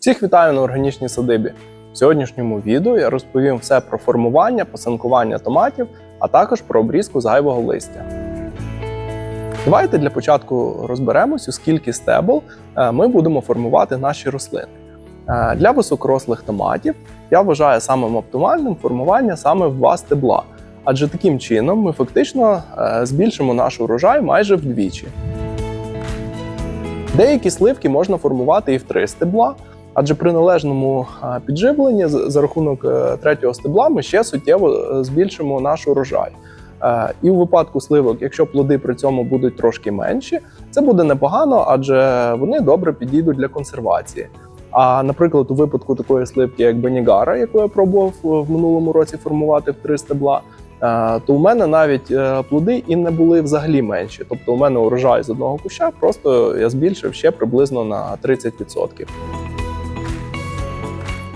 Всіх вітаю на органічній садибі. В сьогоднішньому відео я розповім все про формування, посанкування томатів, а також про обрізку зайвого листя. Давайте для початку розберемось, у скільки стебл е, ми будемо формувати наші рослини. Е, Для високорослих томатів я вважаю самим оптимальним формування саме в два стебла, адже таким чином ми фактично е, збільшимо наш урожай майже вдвічі. Деякі сливки можна формувати і в три стебла, адже при належному підживленні за рахунок е, третього стебла ми ще суттєво е, збільшимо наш урожай. Е, І у випадку сливок, якщо плоди при цьому будуть трошки менші, це буде непогано, адже вони добре підійдуть для консервації. А наприклад, у випадку такої сливки, як Бенігара, яку я пробував в минулому році формувати в три стебла, то у мене навіть плоди і не були взагалі менші. Тобто, у мене урожай з одного куща, просто я збільшив ще приблизно на 30%.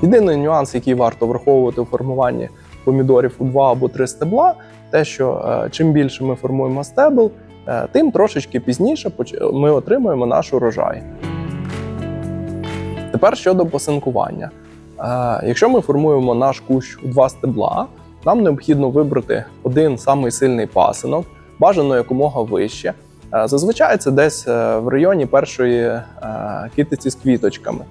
Єдиний нюанс, який варто враховувати у формуванні помідорів у два або три стебла, те, що е, чим більше ми формуємо стебл, е, тим трошечки пізніше ми отримуємо наш урожай. Тепер щодо посинкування. Е, Якщо ми формуємо наш кущ у два стебла, нам необхідно вибрати один самий сильний пасинок, бажано якомога вище. Зазвичай це десь в районі першої китиці з квіточками.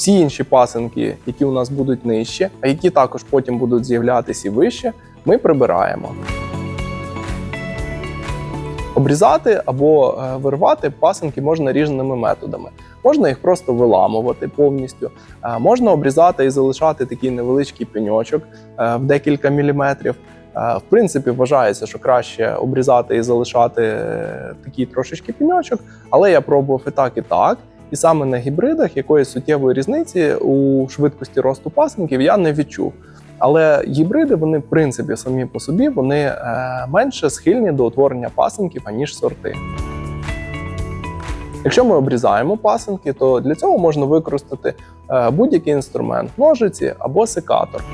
Всі інші пасинки, які у нас будуть нижче, а які також потім будуть з'являтися і вище, ми прибираємо. Обрізати або е, вирвати пасинки можна різними методами. Можна їх просто виламувати повністю, е, можна обрізати і залишати такий невеличкий пеньочок е, в декілька міліметрів. В принципі, вважається, що краще обрізати і залишати такий трошечки пеньочок, але я пробував і так, і так. І саме на гібридах якоїсь суттєвої різниці у швидкості росту пасинків я не відчув. Але гібриди, вони в принципі самі по собі вони е, менше схильні до утворення пасинків, аніж сорти. Якщо ми обрізаємо пасинки, то для цього можна використати е, будь-який інструмент ножиці або секатор.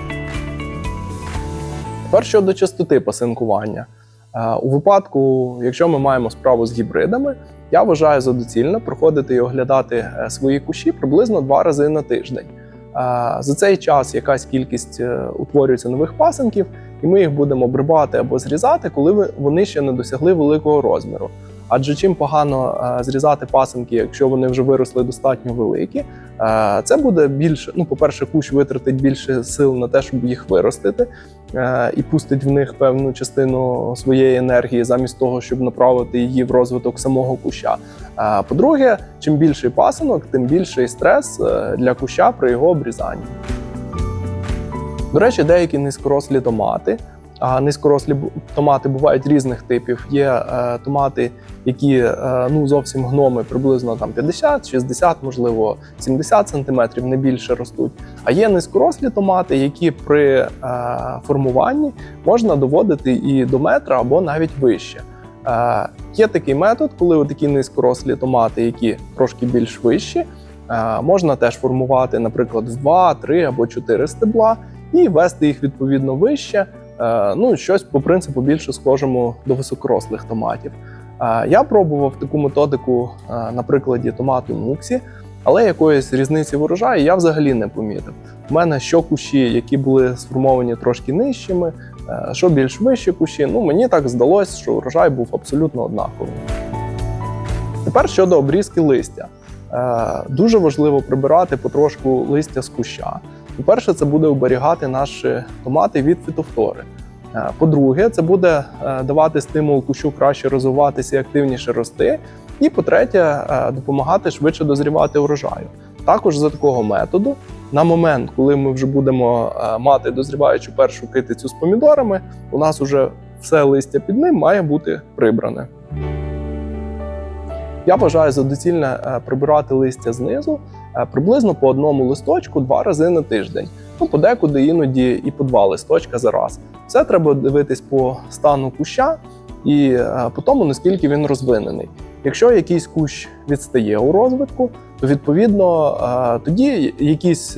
Тепер щодо частоти пасинкування. Е, У випадку, якщо ми маємо справу з гібридами, я вважаю за доцільно проходити і оглядати е, свої кущі приблизно два рази на тиждень. Е, За цей час якась кількість утворюється нових пасенків, і ми їх будемо брибати або зрізати, коли вони ще не досягли великого розміру. Адже чим погано е, зрізати пасинки, якщо вони вже виросли достатньо великі, е, це буде більше. Ну, по-перше, кущ витратить більше сил на те, щоб їх виростити, е, і пустить в них певну частину своєї енергії, замість того, щоб направити її в розвиток самого куща. По-друге, чим більший пасинок, тим більший стрес для куща при його обрізанні. До речі, деякі низькорослі томати. А низькорослі томати бувають різних типів. Є е, томати, які е, ну зовсім гноми, приблизно там 50, 60, можливо 70 сантиметрів, не більше ростуть. А є низькорослі томати, які при е, формуванні можна доводити і до метра або навіть вище. Е, є такий метод, коли такі низькорослі томати, які трошки більш вищі, е, можна теж формувати, наприклад, в 2, 3 або 4 стебла і вести їх відповідно вище. Е, ну, щось по принципу більше схожому до високорослих томатів. Е, Я пробував таку методику е, на прикладі томату Нуксі, але якоїсь різниці в урожаї я взагалі не помітив. У мене що кущі, які були сформовані трошки нижчими, що більш вищі кущі. Ну мені так здалося, що урожай був абсолютно однаковий. Тепер щодо обрізки листя. Дуже важливо прибирати потрошку листя з куща. По-перше, це буде оберігати наші томати від фітофтори. Е, По-друге, це буде е, давати стимул кущу краще розвиватися і активніше рости. І по-третє, е, допомагати швидше дозрівати урожаю. Також за такого методу, на момент, коли ми вже будемо мати дозріваючу першу китицю з помідорами, у нас вже все листя під ним має бути прибране. Я вважаю за доцільне прибирати листя знизу е, приблизно по одному листочку два рази на тиждень. Ну, подекуди іноді і по два листочка за раз. Все треба дивитись по стану куща і е, по тому, наскільки він розвинений. Якщо якийсь кущ відстає у розвитку, то відповідно е, тоді якісь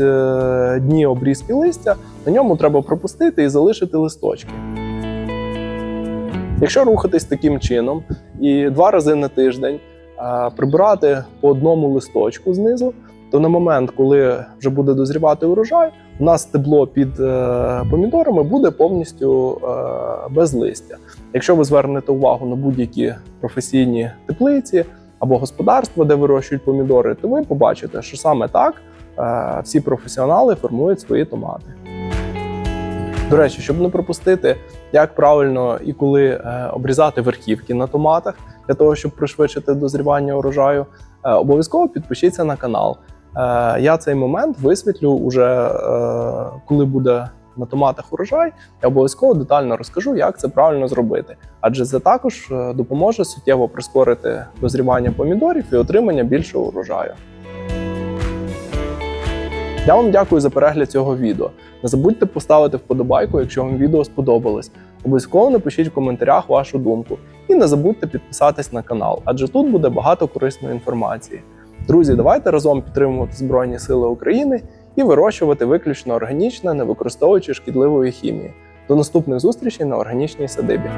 дні обрізки листя на ньому треба пропустити і залишити листочки. Якщо рухатись таким чином і два рази на тиждень прибирати по одному листочку знизу, то на момент, коли вже буде дозрівати урожай, у нас стебло під е, помідорами буде повністю е, без листя. Якщо ви звернете увагу на будь-які професійні теплиці або господарства, де вирощують помідори, то ви побачите, що саме так е, всі професіонали формують свої томати. До речі, щоб не пропустити, як правильно і коли обрізати верхівки на томатах для того, щоб пришвидшити дозрівання урожаю, е, обов'язково підпишіться на канал. Е, Я цей момент висвітлю уже е, коли буде на томатах урожай. Я обов'язково детально розкажу, як це правильно зробити, адже це також допоможе суттєво прискорити дозрівання помідорів і отримання більшого урожаю. Я вам дякую за перегляд цього відео. Не забудьте поставити вподобайку, якщо вам відео сподобалось. Обов'язково напишіть в коментарях вашу думку. І не забудьте підписатись на канал, адже тут буде багато корисної інформації. Друзі, давайте разом підтримувати Збройні Сили України і вирощувати виключно органічне, не використовуючи шкідливої хімії. До наступних зустрічей на органічній садибі.